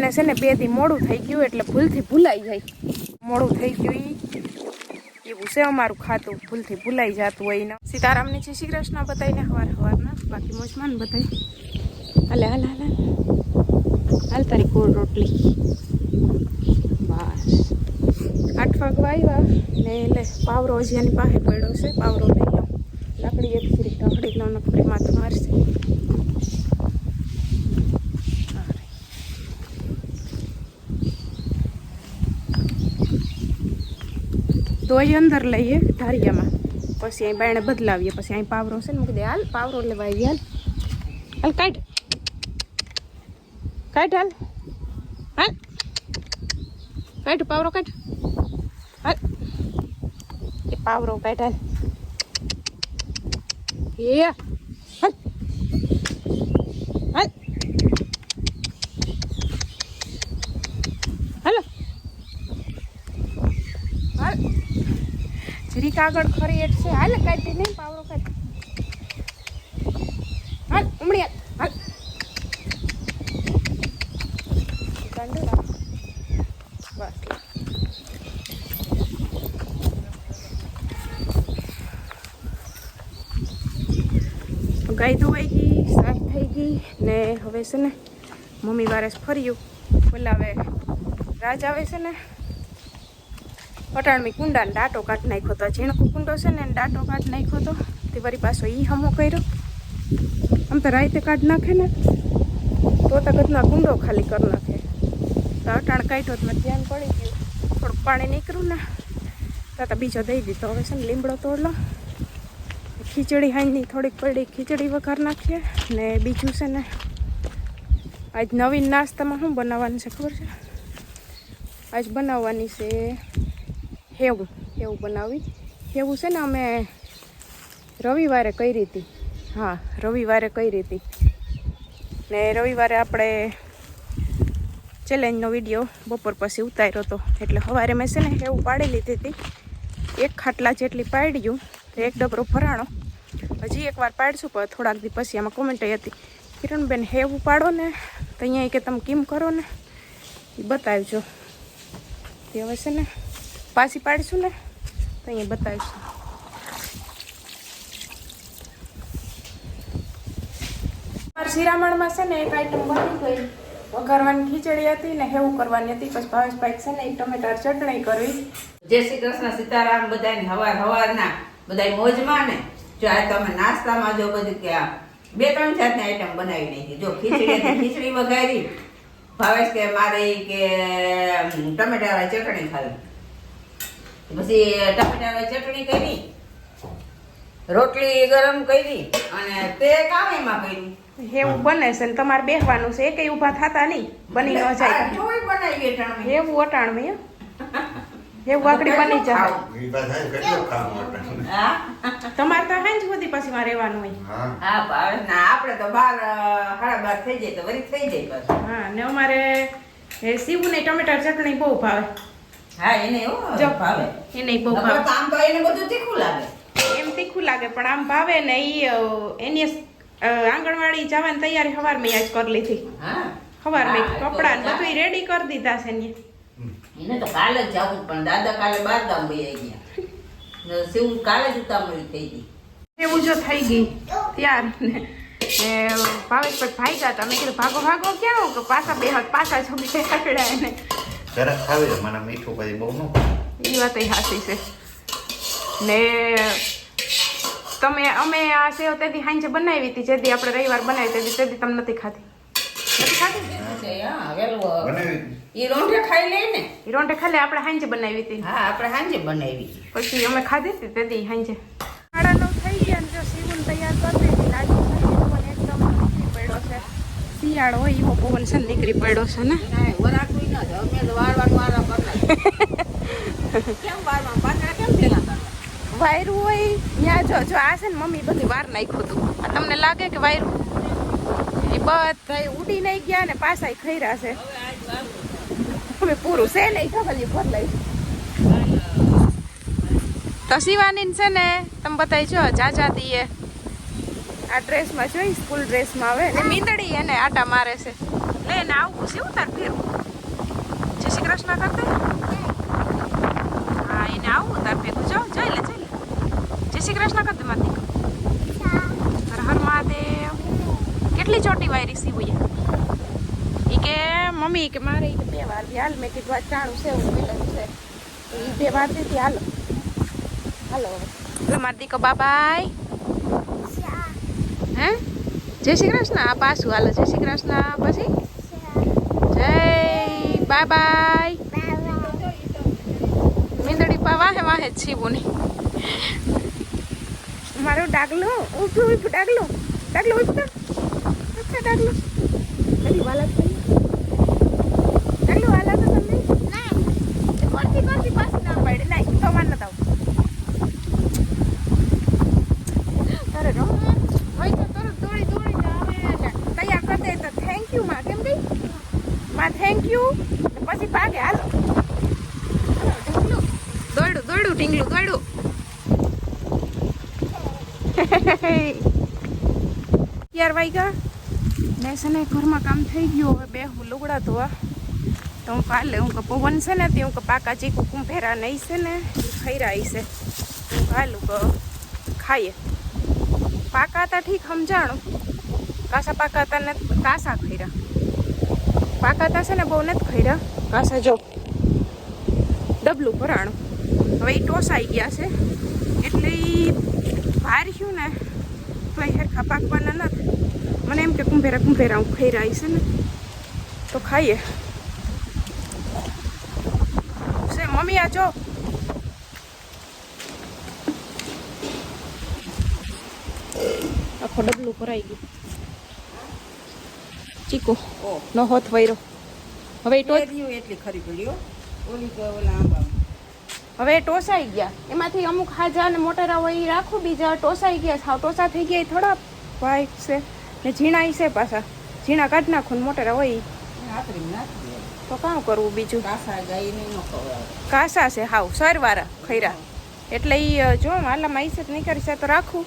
એને છે ને બેથી મોડું થઈ ગયું એટલે ભૂલથી ભૂલાઈ જાય. મોડું થઈ ગયું એવું છે અમારું ખાતું. ભૂલથી ભૂલાઈ જતું હોય ને સીતારામની જય શ્રી કૃષ્ણ બતાવીને હવાર હવારના બાકી મોજમાન બતાવી હાલ હાલ હાલ. હાલ તારી ગોળ રોટલી. બસ. આઠ વાગવા આવ્યા. ને એટલે પાવરો હજી એની પાસે પડ્યો છે. પાવરો લઈ લો લાકડી એક ફરી, લાકડી લો નકરી માથું મારશે. તો અહીં અંદર લઈએ, ધારિયામાં. પછી અહીં બાયણે બદલાવીએ, પછી અહીં પાવરો છે ને, મૂકી દે. હાલ, પાવરો લેવા આવી હાલ. હાલ, કાઢ. કાઢ, હાલ. હાલ. કાઢ, પાવરો કાઢ. હાલ. એ પાવરો કાઢ, હાલ. એ હાલ હાલ હાલો હાલ જરીક આગળ ખરી એટ છે. હાલ કાઢી નહીં પાવરો કાઢી હાલ ઉમડી હાલ. બસ. ગાય ધોવાઈ ગઈ, સાફ થઈ ગઈ ને હવે છે ને, મમ્મી વારસ ફર્યું. બોલાવે. રાજ આવે છે ને? પટાણમી કુંડાને કાટ નાખ્યો તો ઝીણકો કુંડો છે ને એને ડાટો નાખો તો તે વળી પાછો ઈ હમો કર્યો. આમ તો રાતે કાઢ નાખે ને, તો તકતના કુંડો ખાલી કરી નાખે. તો અટાણ કાઢ્યો તો ધ્યાન પડી ગયું. થોડુંક પાણી નીકળ્યું ને, તો બીજો દઈ દીધો. હવે છે ને લીમડો તોડલો. ખીચડી હાઈની થોડીક પડી ખીચડી વઘાર નાખીએ ને બીજું છે ને, આજ નવીન નાસ્તામાં શું બનાવવાનું છે ખબર છે? આજ બનાવવાની છે હેવું હેવું બનાવી. હેવું છે ને અમે રવિવારે કરી હતી. હા, રવિવારે કરી હતી. ને રવિવારે આપણે ચેલેન્જનો વીડિયો બપોર પછી ઉતાર્યો હતો. એટલે સવારે મેં છે ને હેવું પાડી લીધી હતી. એક ખાટલા જેટલી પાડ્યું, તો એક ડબરો ભરાણો. હજી એકવાર પાડશું, પણ થોડાક દી પછી આમાં કોમેન્ટ હતી. કિરણબેન, હેવું પાડો ને, તો અહીંયા કે તમે કેમ કરો ને? એ બતાવજો. તે હવે છે ને પાછી પાડીશું ને? તો અહીંયા બતાવીશું. શિરામણમાં છે ને એક આઈટમ બની ગઈ વઘારવાની ખીચડી હતી ને હેવું કરવાની હતી. પછી ભાવેશભાઈ છે ને એક ટમેટા ચટણી કરવી. જય શ્રી કૃષ્ણ સીતારામ બધાને હવાર હવારના. બધા મોજમાં ને? જો આ તમે નાસ્તામાં જો બધી કે બે ત્રણ જાતની આઈટમ બનાવી નાખી. જો ખીચડી ખીચડી વઘારી. ભાવેશ કે મારે કે ટમેટાવાળી ચટણી ખાવી. પછી ટમેટાવાળી ચટણી કરી રોટલી ગરમ કરી અને તે કામેમાં કર્યું. હેવું બને છે ને તમારે બેસવાનું છે એકેય ઊભા થતા નહીં બની ન જાય. આ જોઈ બનાવી અટાણે. હેવું અટાણ મેં હેવું આગળ બની જાય. તમારે તો હાંજ સુધી પછી માં રહેવાનું હોય. હા. હા ના આપણે તો બાર હાડા સાડા બાર થઈ જાય તો વળી થઈ જાય બસ હા ને અમારે સીવું ને ટમેટા ચટણી બહુ ભાવે. હા એને એવું ભાવે. એને બહુ ભાવે. આમ તો એને બધું તીખું લાગે. એમ તીખું લાગે પણ આમ ભાવે ને ઈ એની આંગણવાડી જવાની તૈયારી હવાર મેં આજ કરી લીધી. હા. હવાર મેં હા, એ તો કપડા ને બધું. રેડી કરી દીધા છે ને એને તો કાલે જ જવું પણ દાદા કાલે બાર ગામ વહી ગયા. ને કાલે જ ઉતામળી થઈ ગઈ. એવું જો થઈ ગઈ ત્યાર ને ભાવેશ પર ભાઈ ગયા તમે મેં કીધું ભાગો ભાગો ક્યાં કે પાછા બે હાથ પાછા છો બે ને જરાક ખાવી મને મીઠું પછી બહુ ન એ વાત હાસી છે ને તમે અમે આ સેવ તેથી હાંજે બનાવી હતી જેથી આપણે રવિવાર બનાવી તેથી તેથી તમે નથી ખાધી. નથી ખાધી? છે, હા વેલું બનાવી ઈ રોંઢે ખાઈ લે ને. ઈ રોંઢે ખાલી આપણે હાંજે બનાવી હતી. આપણે સાંજે બનાવી પછી અમે ખાધી હતી તેથી હાંજે થઈ ગયા ને જો સીવું તૈયાર કરી દીધી એકદમ નીકળી પડ્યો છે. શિયાળો હોય એવો પવન છે ને નીકળી પડ્યો છે ને. વાયરું હોય ત્યાં જો જો આ છે ને મમ્મી બધી વાર નાખ્યું હતું. તમને લાગે કે વાયરું? એ બધા ઉડી નહીં ગયા ને પાછા ખૈરા છે. હવે પૂરું છે નહીં ખબર લઈ. તો શિવાની છે ને તમે બતાવી જો જાજા દીએ. આ ડ્રેસમાં જોઈ સ્કૂલ ડ્રેસમાં આવે ને મીંદડી એને આટા મારે છે. લે ને આવું છે ઉતાર ફેરવું. જય શ્રી કૃષ્ણ કરતે હા, એને આવું, તાર ભેગું જાઓ, જઈ લે જઈ લે. જય શ્રી કૃષ્ણ કરતે માતી હર હર મહાદેવ કેટલી ચોટી વાયરી સીવું ઈ કે, મમ્મી કે મારે બે વાર હાલ, મેં કીધું ચાણું છે એવું પેલું છે. ઈ બે વાર દીધી હાલો. હાલો હવે. મારી દીકો બાબાય હે? જય શ્રી કૃષ્ણ. આ પાછું હાલો, જય શ્રી કૃષ્ણ. પછી? બાય બાય મીંદડી પા વાહે વાહે જ છીવું નહીં મારું ડાગલું ઊભું ઊભું ડાગલું ડાગલું ઊભું કર અચ્છા ડાગલું ડાગલું વાલા છે ડાગલું વાલા તો તમને કોણથી કોણથી પાછી ના પડે નહીં તો માર નતા તારે રમ હોય તો તરત દોડી દોડીને આવે ને તૈયાર કરી દે તો થેન્ક યુ માં કેમ ગઈ માં થેન્ક યુ પછી ભાગે હાલો ઢીંગલું દોડ્યું દોડ્યું ઢીંગલું દોડ્યું યાર વાગ્યા. બેસને ઘરમાં કામ થઈ ગયું, હવે બે હું લુગડા ધોવા. તો હું કાલે, હું કે પવન છે ને તે, હું કે પાકા ચીકુ કુંભેરા નહીં છે ને ખૈરા છે. હું કાલું કે ખાઈએ. પાકા હતા ઠીક સમજાણું કાસા પાકા હતા ને કાસા ખૈરા પાકા હતા છે ને બહુ નથી ખૈરા કાસા જો ડબલું ભરાણું. હવે એ ટોસાઈ ગયા છે. એટલે એ ભાર્યું ને એ હેરખા પાકવાના નથી મને એમ કે કુંભેરા કુંભેરા હું ખૈરા છે ને. તો ખાઈએ. છે મમ્મી આ જો. આખો ડબલું ભરાઈ ગયું. ચીકુ નો હોથ વૈરો. હવે એટલી ખરી પડ્યો હો. ઓલી તો ઓલા આંબા હવે ટોસાઈ ગયા. એમાંથી અમુક હાજા અને મોટેરા હોય એ રાખું બીજા ટોસાઈ ગયા. સાવ ટોસા થઈ ગયા એ થોડા ભાઈ છે ને ઝીણા ઈ છે પાછા. ઝીણા કાઢ નાખું ને મોટેરા હોય. તો કામ કરવું બીજું? કાસા છે હાવ સરવારા ખૈરા એટલે એ જો હાલામાં ઈ છે નહીં કરી તો રાખું.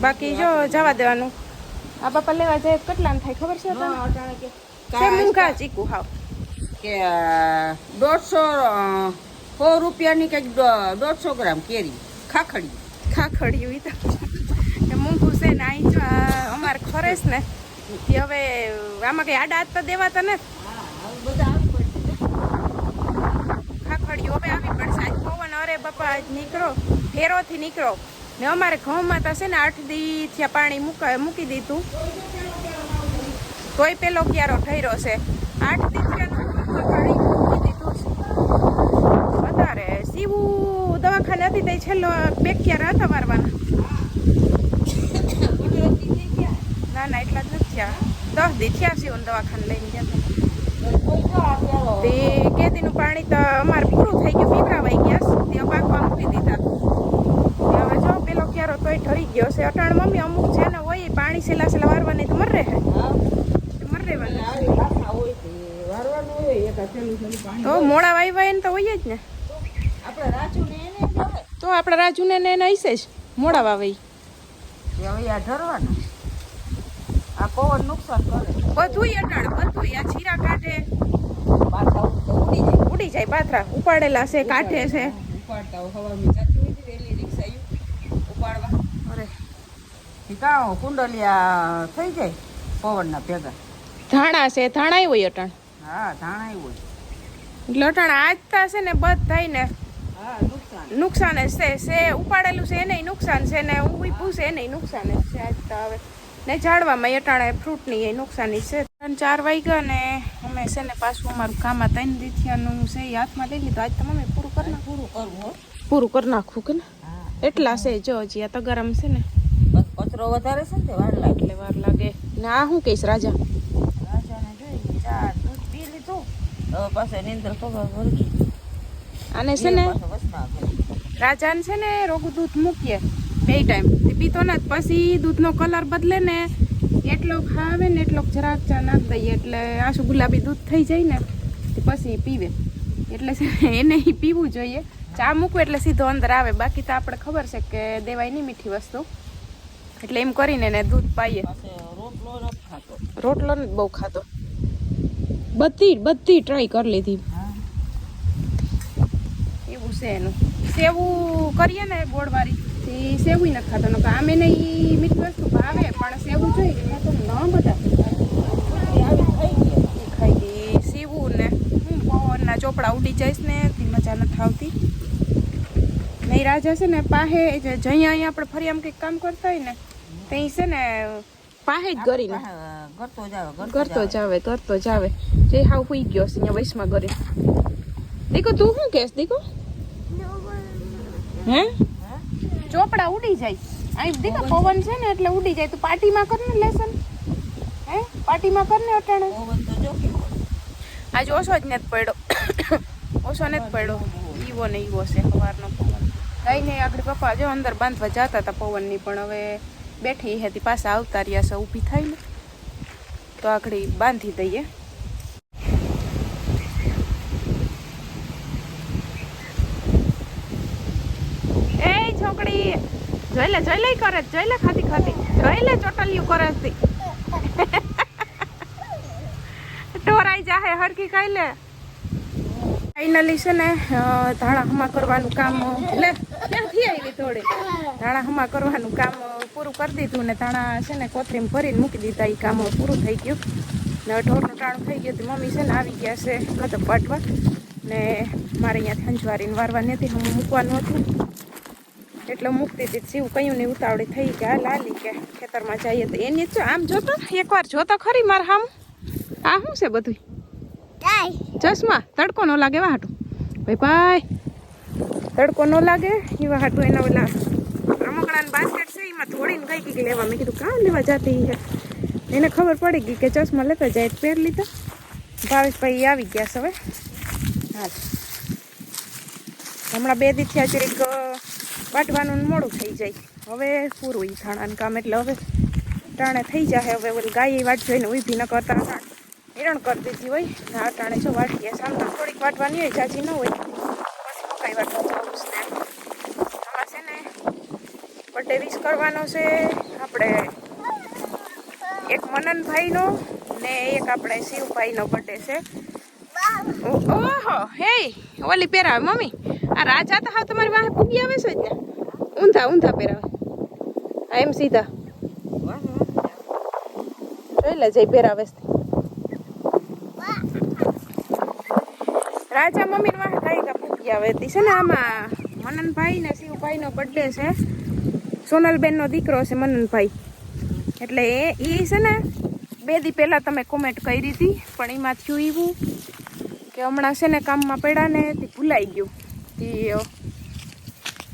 બાકી જો જવા દેવાનું. આ બાપા લેવા જાય કેટલાને થાય ખબર કે છે મૂંઘા ચીકુ હાવ. કે દોઢસો સો રૂપિયાની કંઈક દોઢસો ગ્રામ કેરી, ખાખડી. ખાખડી ઈ તો. મૂંઘું છે ને અહીં જો અમારે ખરેશ ને ઈ હવે આમાં કઈ આડા હાથ તો દેવાતા ને ખાખડી હવે આવી પડશે. આજ પવન અરે બાપા, આજ નીકળો. ફેરોથી નીકળો. ને અમારે ઘઉંમાં તો છે ને આઠ દી થયા પાણી મૂકા, મૂકી દીધું. તોય પેલો ક્યારો ઠર્યો છે. આઠ દી થયા ને પાણી મૂકી દીધું છે વધારે સીવું દવાખાને દે છેલ્લો બે ક્યારા હતા મારવાના ના ના એટલા જ નથી થયા. દસ દી થયા સીવું દવાખાને લઈને ગયા હતા તે કેદીનું પાણી તો અમારે પૂરું થઈ ગયું પીવરાવાઈ ગયા તે પાકવા મૂકી દીધા. હવે જો પેલો ક્યારો તોય ઠરી ગયો છે. અટાણ મમ્મી અમુક છે ને હોય પાણી સેલા સેલા વારવાની તો મર રહે. મર રહેવાનું. તો મોડા વાઈ વાય ને તો હોય જ ને. આપણે રાજુ ને તો આપણા રાજુને ને એને હશે જ મોડા વાવે કે હવે આ આ પવન નુકસાન કરે? બધું અટાણ બધું આ છીરા કાઢે. ઉડી જાય. ઉડી જાય પાથરા. ઉપાડેલા છે કાઢે છે. ઉપાડતા હવામાં જતી હોય રેલી રિક્ષા ઉપાડવા. અરે. કાં કુંડલિયા થઈ જાય પવનના ભેગા. ધાણા છે ધાણા હોય અટાણ. હા ધાણા હોય. એટલે અટાણ આજતા છે ને બધ થાય હા નુકસાન નુકસાન જ છે. છે ઉપાડેલું છે એને નુકસાન છે ને ઉભું છે એને નુકસાન જ છે આજ તો હવે. ને ઝાડવામાં અટાણે ફ્રૂટની એ નુકસાની છે. ત્રણ ચાર વાગ્યા ને અમે છે ને પાછું અમારું કામ ત્રણ દીથિયાનું છે એ હાથમાં લઈ લીધું. આજ તો મમ્મી પૂરું કરી નાખું. પૂરું કરવું પૂરું કરી નાખું કે ને? હા. એટલા છે જો હજી આ તો ગરમ છે ને. બસ કચરો વધારે છે ને વાર લાગે. એટલે વાર લાગે. ને આ શું કહીશ રાજા? રાજાને જોઈ ચા દૂધ પી લીધું. હવે પાસે નિંદર તો વળગી. આને છે ને રાજાને છે ને રોગું દૂધ મૂકીએ બે ટાઈમ. પીતો ને, પછી દૂધનો કલર બદલે ને એટલો ખાવે ને એટલો જરાક ચા નાખ દઈએ એટલે આશું ગુલાબી દૂધ થઈ જાય ને પછી પીવે. એટલે એને પીવું જોઈએ. ચા મૂકવું એટલે સીધો અંદર આવે. બાકી તો આપણે ખબર છે કે દેવાય નહીં મીઠી વસ્તુ. એટલે એમ કરીને એને દૂધ પાઈએ. રોટલો બહુ ખાતો. બધી બધી ટ્રાય કરી લીધી. છે એનું. સેવું કરીએ ને ગોળવાળી તે સેવું નથી ખાતો. નકર આમે ને ઈ મીઠી વસ્તુ ભાવે પણ સેવું જોઈએ તો ન બધા ખાઈ ગઈ સેવું ને હું પવનના ચોપડા ઉડી જઈશ ને તે મજા નથી આવતી. નહીં રાજા છે ને પાહે જે જઈ અહીંયા આપણે ફરી આમ કંઈક કામ કરતા હોય ને ત્યાં છે ને પાહે જ કરીને કરતો જાવે કરતો જાવે કરતો જાવે જે હાવ હુઈ ગયો છે અહીંયા વૈશમાં કરી દીકો તું શું કહેશ દીકો? હે? ચોપડા ઉડી જાય. અહીં દીકો પવન છે ને એટલે ઉડી જાય. તું પાર્ટીમાં કર ને લેસન. હે? પાર્ટીમાં કર ને અટાણે. આજે તો જો કેવો. ઓછો જ નથી પડ્યો. ઓછો નથી પડ્યો. ઈવો ને ઈવો છે સવારનો પવન. કઈ નહીં આગળ પપ્પા જો અંદર બાંધવા જતા હતા પવનની પણ હવે બેઠી હતી પાછા આવતા રહ્યા છે ઊભી થાય ને. તો આગળ બાંધી દઈએ એ છોકરી જોઈ લે જોઈ કરે જોઈ લે ખાતી ખાતી જોઈ લે ચોટલિયું કરે છે. ટોરાઈ જાહે હરકી ખાઈ લે. ફાઇનલી છે ને ધાણા હમા કરવાનું કામ, લે ક્યાંથી આવી થોડી. ધાણા હમા કરવાનું કામ પૂરું કરી દીધું ને ધાણા છે ને કોથરીમ ભરીને મૂકી દીધા એ કામ પૂરું થઈ ગયું. ને ઢોરનું ટાણું થઈ ગયું હતું. મમ્મી છે ને આવી ગયા છે મતલબ પાટવા. ને મારે અહીંયાથી અંજવારીને વારવાની હતી હું મૂકવાનું હતું. એટલે મૂકતી હતી. જીવ કયું નહીં ઉતાવળી થઈ કે હાલ હાલી કે ખેતરમાં જઈએ તો એની જ આમ જોતો એકવાર જોતો ખરી માર હામ. આ શું છે બધું ચશ્મા. તડકો ન લાગે એવા હાટું. ભાઈ ભાઈ. તડકો ન લાગે એવા હાટું એના ઓલા રમકડાનું બાસ્કેટ છે એમાં થોડીને ગઈ ગઈ લેવા. મેં કીધું કાં લેવા જતી એને ખબર પડી ગઈ કે ચશ્મા લેતા જાય પહેર લીધા. ભાવેશભાઈ આવી ગયા છે હવે. હા હમણાં બે દી થયા જરીક અ, વાટવાનું મોડું થઈ જાય. હવે પૂરું ઈ થાણાનું કામ એટલે હવે ટાણે થઈ જાય હવે ઓલી ગાય વાટ જોઈને ઊભી ન કરતા હેરણ કરી દીધી હોય. ને ટાણે જો વાટીએ સાંભળા થોડીક વાટવાની હોય, જાજી ન હોય. પછી મકાઈ વાટવા જવું છે ને. બર્થડે વિશ કરવાનો છે, આપણે એક મનનભાઈનો ને એક આપણે શિવભાઈનો બર્થડે છે. ઓહો, હે, ઓલી પહેરાવે, મમ્મી. આ રાજા તો હા તમારી વાહે પૂગી આવે છે ને? ઊંધા ઊંધા પહેરાવે. એમ સીધા. જોઈ લે જઈ પહેરાવે રાજા મમ્મી વાહે કઈ કા પૂગી આવે. હતી છે ને આમાં મનનભાઈ ને શિવભાઈ નો બર્થડે છે. સોનલબેન નો દીકરો છે મનનભાઈ. એટલે એ એ છે ને બે દી પહેલાં તમે કોમેન્ટ કરી હતી, પણ એમાં થયું એવું કે હમણાં છે ને કામમાં પડ્યા ને તે ભૂલાઈ ગયું. તે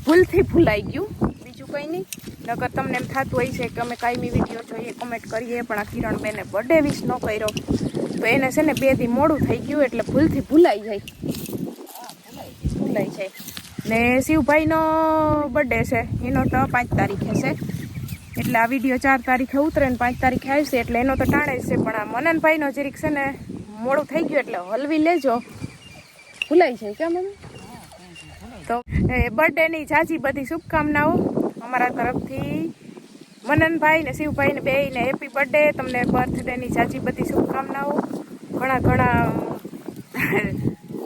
ભૂલથી ભૂલાઈ ગયું. બીજું કંઈ નહીં. નકર તમને એમ થતું હોય છે કે અમે કાયમી વીડિયો જોઈએ કોમેન્ટ કરીએ, પણ આ કિરણબેને બર્થડે વિશ ન કર્યો. તો એને છે ને બે દી મોડું થઈ ગયું એટલે ભૂલથી ભૂલાઈ જાય. ભૂલાઈ જાય. ને શિવભાઈનો બર્થડે છે. એનો તો પાંચ તારીખે છે. એટલે આ વીડિયો ચાર તારીખે ઉતરે ને પાંચ તારીખે આવશે, એટલે એનો તો ટાણે છે. પણ આ મનનભાઈનો જરીક છે ને મોડું થઈ ગયું એટલે હલવી લેજો. ભૂલાઈ જાય. કેમ મમ્મી? તો બર્થડેની જાજી બધી શુભકામનાઓ અમારા તરફથી. મનનભાઈ ને શિવભાઈ ને બે ને હેપી બર્થડે તમને બર્થડેની જાજી બધી શુભકામનાઓ. ઘણા ઘણા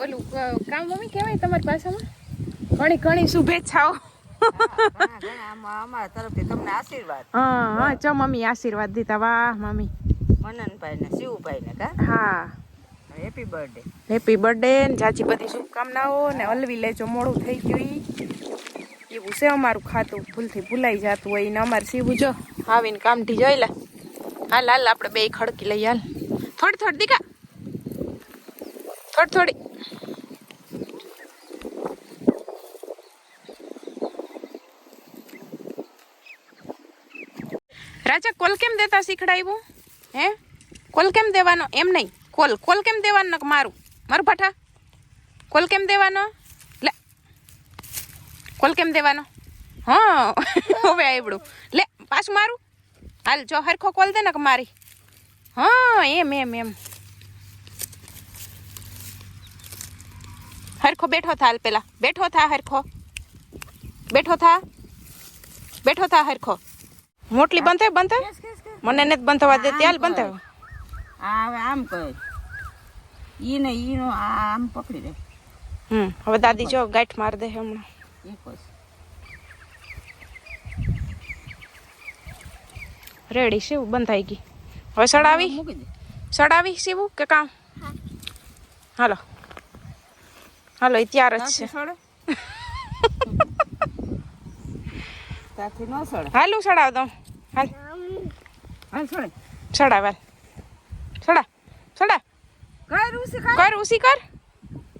ઓલું કામ મમ્મી કહેવાય તમારી ભાષામાં? ઘણી ઘણી શુભેચ્છાઓ. અમારા તરફથી તમને આશીર્વાદ. હા હા ચો મમ્મી આશીર્વાદ દીધા. વાહ મમ્મી. મનનભાઈ ને શિવભાઈ ને કા? હા. હેપી બર્થડે હેપી બર્થડે ને જાજી બધી શુભકામનાઓ ને હલવી લેજો, મોડું થઈ ગયું એવું છે અમારું ખાતું, ભૂલથી ભૂલાઈ જતું હોય ને અમારે સીવું જો આવીને કામથી જોઈ લે. હાલ હાલ, આપણે બે ખડકી લઈ હાલ. થોડી થોડી, દીકા. થોડી થોડી. રાજા, કોલ કેમ દેતા શીખડાવ્યું હે? કોલ કેમ દેવાનો? એમ નહીં. કોલ કોલ કેમ દેવાનો નક મારું? મારું પાઠા? કોલ કેમ દેવાનો? લે. કોલ કેમ દેવાનો? હા હવે આવડું લે પાછું મારું? હાલ જો હરખો કોલ દે ને કે મારી. હા એમ એમ એમ. હરખો બેઠો થા હાલ પેલા. બેઠો થા હરખો. બેઠો થા. બેઠો થા હરખો. મોટલી બંધ બંધ મને નથી બંધવા દે હાલ બંધ આ હવે આમ કહે ઈ ને ઈ નો આમ પકડી દે હમ હવે દાદી જો ગાંઠ માર દે હમણાં. એક રેડી શિવ બંધાઈ ગઈ. હવે સડાવી? મૂકી દે. સડાવી શિવ કે કામ? હાલો. હાલો એ ત્યાર જ છે. હાલું સડાવ દઉં. હાલ. સડાવ હાલ. સડા. સડા. કઈ ઉસી કર કર ઉસી કર?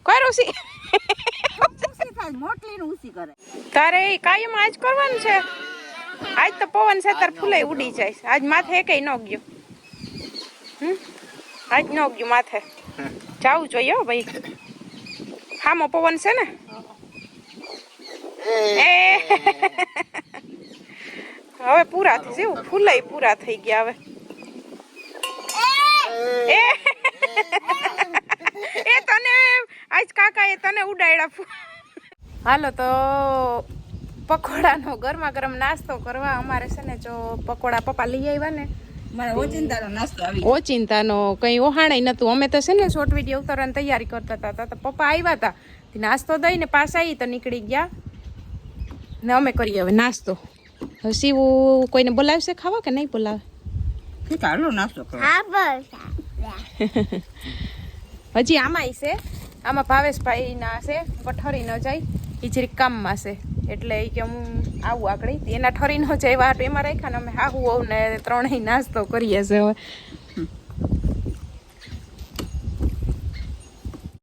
કર ઉસી ઉસી થાય મોટલી ઉસી કરે. તારે કાયમ આજ કરવાનું છે? આજ તો પવન છે તાર ફૂલે ઉડી જાય આજ માથે એકય ન ગયો. હમ? આજ ન ગયું માથે. જાવું જોઈએ હો ભાઈ. હામો પવન છે ને? એ. હવે પૂરા થઈ જેવું ફૂલે પૂરા થઈ ગયા હવે. એ. એ તને આજ કાકા એ તને ઉડાડ્યા હાલો તો પકોડાનો ગરમા ગરમ નાસ્તો કરવા અમારે છે ને જો પકોડા પપ્પા લઈ આવ્યા ને. ઓચિંતાનો નાસ્તો આવી ઓચિંતાનો કંઈ ઓહાણાય નતું. અમે તો છે ને શોર્ટ વીડિયો ઉતારવાની તૈયારી કરતા હતા. તો પપ્પા આવ્યા હતા. નાસ્તો દઈને પાસ આવી તો નીકળી ગયા. ને અમે કરીએ હવે નાસ્તો. હવે શિવું કોઈને બોલાવશે ખાવા કે નહીં બોલાવે? નાસ્તો કરો? હજી આમાંય છે. આમાં ભાવેશભાઈના છે ઠરી ન જાય. એ જરીક કામમાં છે. એટલે એ કે હું આવું આગળ એના ઠરી ન જાય વાત એમાં રાખ્યા અમે હાહુ હોવ ને ત્રણેય નાસ્તો કરીએ છે હવે.